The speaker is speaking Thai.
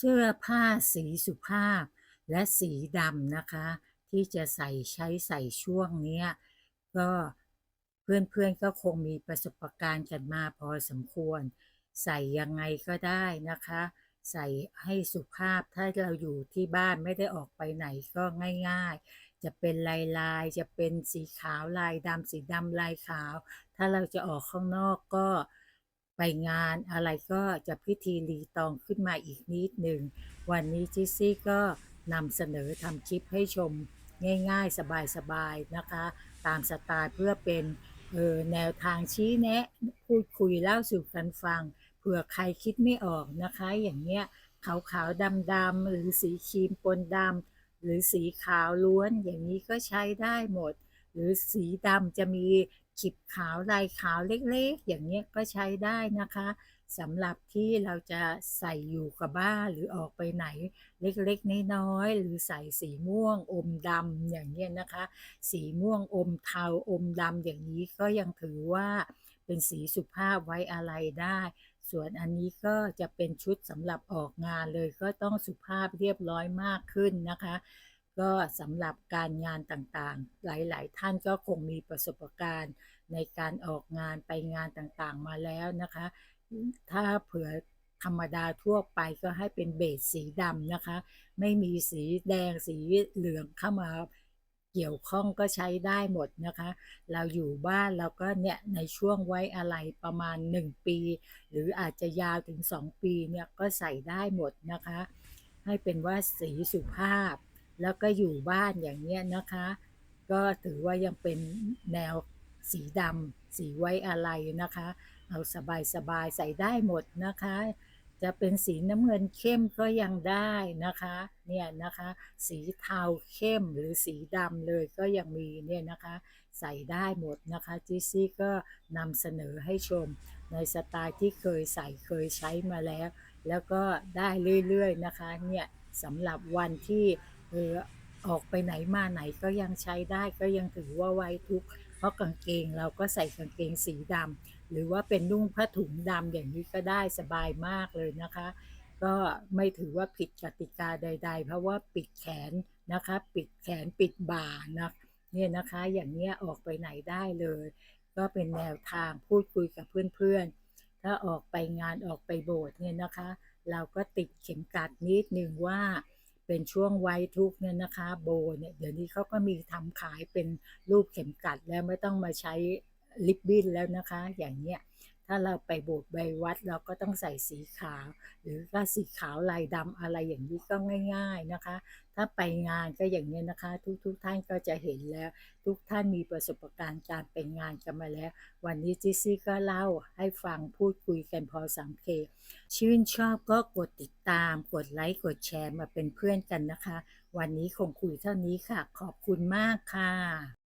เสื้อผ้าสีสุภาพและสีดำนะคะ ที่จะใส่ใช้ใส่ช่วงนี้ก็เพื่อนๆก็คงมีประสบการณ์กันมาพอสมควร ใส่ยังไงก็ได้นะคะ ใส่ให้สุภาพถ้าเราอยู่ที่บ้านไม่ได้ออกไปไหนก็ง่าย ๆ จะเป็นลายลายจะเป็นสีขาวลายดำสีดำลายขาว ถ้าเราจะออกข้างนอกก็ ไปงานอะไรก็จะพิธีรีตองขึ้นมาอีกนิดหนึ่ง วันนี้จิซี่ก็นำเสนอทำคลิปให้ชมง่ายๆ สบายๆ นะคะ ตามสไตล์เพื่อเป็นเออแนวทางชี้แนะ พูดคุยเล่าสู่กันฟังเผื่อใครคิดไม่ออกนะคะ อย่างเงี้ยขาวขาวดำดำๆหรือสีครีมปนดำหรือสีขาวล้วนอย่างนี้ก็ใช้ได้หมด หรือสีดำจะมีขีดขาวลายขาวเล็กๆ อย่างเงี้ยก็ใช้ได้นะคะสำหรับที่เราจะใส่อยู่กับบ้านหรือออกไปไหนเล็กๆน้อยๆหรือใส่สีม่วงอมดำอย่างเงี้ยนะคะ สีม่วงอมเทาอมดำอย่างนี้ก็ยังถือว่าเป็นสีสุภาพไว้อะไรได้ ส่วนอันนี้ก็จะเป็นชุดสำหรับออกงานเลยก็ต้องสุภาพเรียบร้อยมากขึ้นนะคะ ก็สำหรับการงานต่างๆ หลายๆ ท่านก็คงมีประสบการณ์ในการออกงานไปงานต่างๆมาแล้วนะคะ ถ้าเผื่อธรรมดาทั่วไปก็ให้เป็นเบสสีดำนะคะ ไม่มีสีแดงสีเหลืองเข้ามาเกี่ยวข้องก็ใช้ได้หมดนะคะ เราอยู่บ้านเราก็เนี่ยในช่วงไว้อะไรประมาณ 1 ปี หรืออาจจะยาวถึง 2 ปีเนี่ยก็ใส่ได้หมดนะคะ ให้เป็นว่าสีสุภาพ แล้วก็อยู่บ้านอย่างเนี้ยนะคะ ก็ถือว่ายังเป็นแนวสีดำสีไว้อะไรนะคะ เอาสบายๆใส่ได้หมดนะคะ จะเป็นสีน้ำเงินเข้มก็ยังได้นะคะเนี่ยนะคะ สีเทาเข้มหรือสีดำเลยก็ยังมีเนี่ยนะคะ ใส่ได้หมดนะคะจิซี่ก็นำเสนอให้ชม ในสไตล์ที่เคยใส่เคยใช้มาแล้ว แล้วก็ได้เรื่อยๆนะคะเนี่ยสำหรับวันที่ เออออกไปไหนมาไหนก็ยังใช้ได้ก็ยังถือว่าไว้ทุกข์เพราะกางเกงเราก็ใส่กางเกงสีดำหรือว่าเป็นนุ่งผ้าถุงดำอย่างนี้ก็ได้สบายมากเลยนะคะ ก็ไม่ถือว่าผิดกติกาใด ๆ เพราะว่าปิดแขนนะคะ ปิดแขนปิดบ่านะเนี่ยนะคะอย่างเนี้ยออกไปไหนได้เลย ก็เป็นแนวทางพูดคุยกับเพื่อนๆ ถ้าออกไปงานออกไปโบสถ์เนี่ยนะคะ เราก็ติดเข็มกัดนิดนึงว่า เป็นช่วงไว้ทุกเนี่ยนะคะ โบเนี่ยเดี๋ยวนี้เขาก็มีทำขายเป็นรูปเข็มกัดแล้วไม่ต้องมาใช้ลิปบิ้นแล้วนะคะ อย่างเนี้ย ถ้าเราไปโบสถ์ไปวัดเราก็ต้องใส่สีขาว หรือก็สีขาวลายดำอะไรอย่างนี้ก็ง่าย ๆนะคะ ถ้าไปงานก็อย่างนี้นะคะ ทุกๆท่านก็จะเห็นแล้ว ทุกท่านมีประสบการณ์การไปงานกันมาแล้ว วันนี้จิซซี่ก็เล่าให้ฟังพูดคุยกันพอสังเกตชื่นชอบก็กดติดตาม กดไลค์กดแชร์มาเป็นเพื่อนกันนะคะ วันนี้คงคุยเท่านี้ค่ะ ขอบคุณมากค่ะ